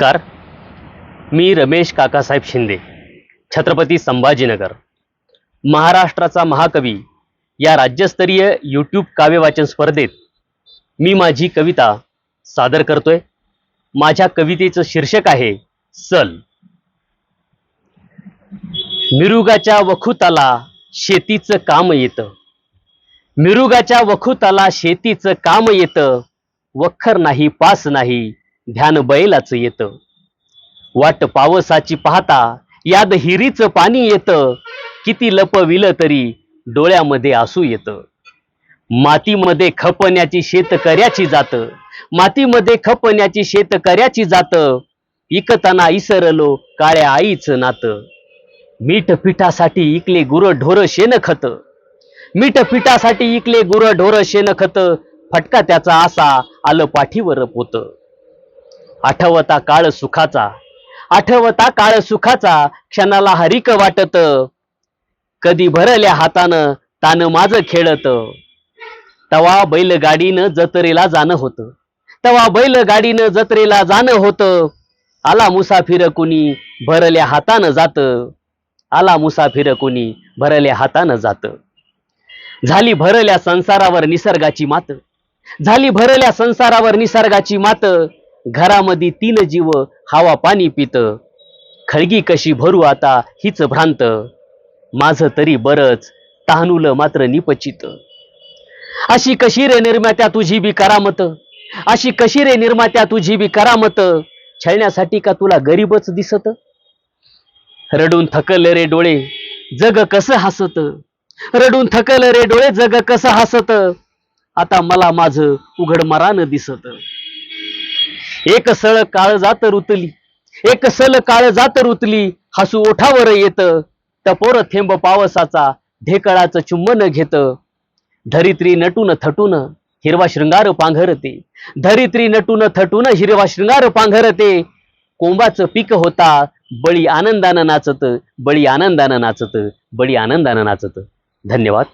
नमस्कार. मी रमेश काकासाहेब शिंदे छत्रपती संभाजीनगर. महाराष्ट्राचा महाकवी या राज्यस्तरीय यूट्यूब काव्यवाचन स्पर्धेत मी माझी कविता सादर करतोय. माझ्या कवितेचं शीर्षक आहे सल. मिरुगाच्या वखुताला शेतीचं काम येतं. मिरुगाच्या वखुताला शेतीचं काम येतं. वखर नाही पास नाही ध्यान बैलाचं येतं. वाट पावसाची पाहता याद हिरीचं पाणी येतं. किती लपविलं तरी डोळ्यामध्ये आसू येतं. मातीमध्ये खपण्याची शेतकऱ्याची जात. मातीमध्ये खपण्याची शेतकऱ्याची जात. इकताना इसरलो काळ्या आईचं नातं. मीठ पिठासाठी इकले गुर ढोर शेणखत मीठ पिठासाठी इकले गुर ढोर शेणखत फटका त्याचा असा आलं पाठीवर पोतं. आठवता काळ सुखाचा. आठवता काळ सुखाचा क्षणाला हरिक वाटत. कधी भरल्या हातानं तान माझ खेळत. तवा बैलगाडीनं जत्रेला जाणं होत. तवा बैलगाडीनं जत्रेला जाणं होत. आला मुसाफिर कुणी भरल्या हातानं जात. आला मुसाफिर कुणी भरल्या हातानं जात. झाली भरल्या संसारावर निसर्गाची मात. झाली भरल्या संसारावर निसर्गाची मात. घरामध्ये तीन जीव हवा पाणी पित. खळगी कशी भरू आता हीच भ्रांत. माझं तरी बरच तहानुल मात्र निपचित. अशी कशी रे निर्मात्या तुझी बी करामत? अशी कशी रे निर्मात्या तुझी बी करामत? छळण्यासाठी का तुला गरीबच दिसत? रडून थकल रे डोळे जग कसं हसत? रडून थकल रे डोळे जग कसं हसत? आता मला माझं उघड मरान दिसत. एक सळ काळ जात रुतली एक सल काळ जात रुतली हसू ओठावर येत टपोर थेंब पावसाचा ढेकळाचं चुंबन घेत. धरित्री नटून थटून हिरवा शृंगार पांघरते धरित्री नटून थटून हिरवा शृंगार पांघरते. कोंबाचं पीक होता बळी आनंदानं नाचत बळी आनंदानं नाचत बळी आनंदानं नाचत. धन्यवाद.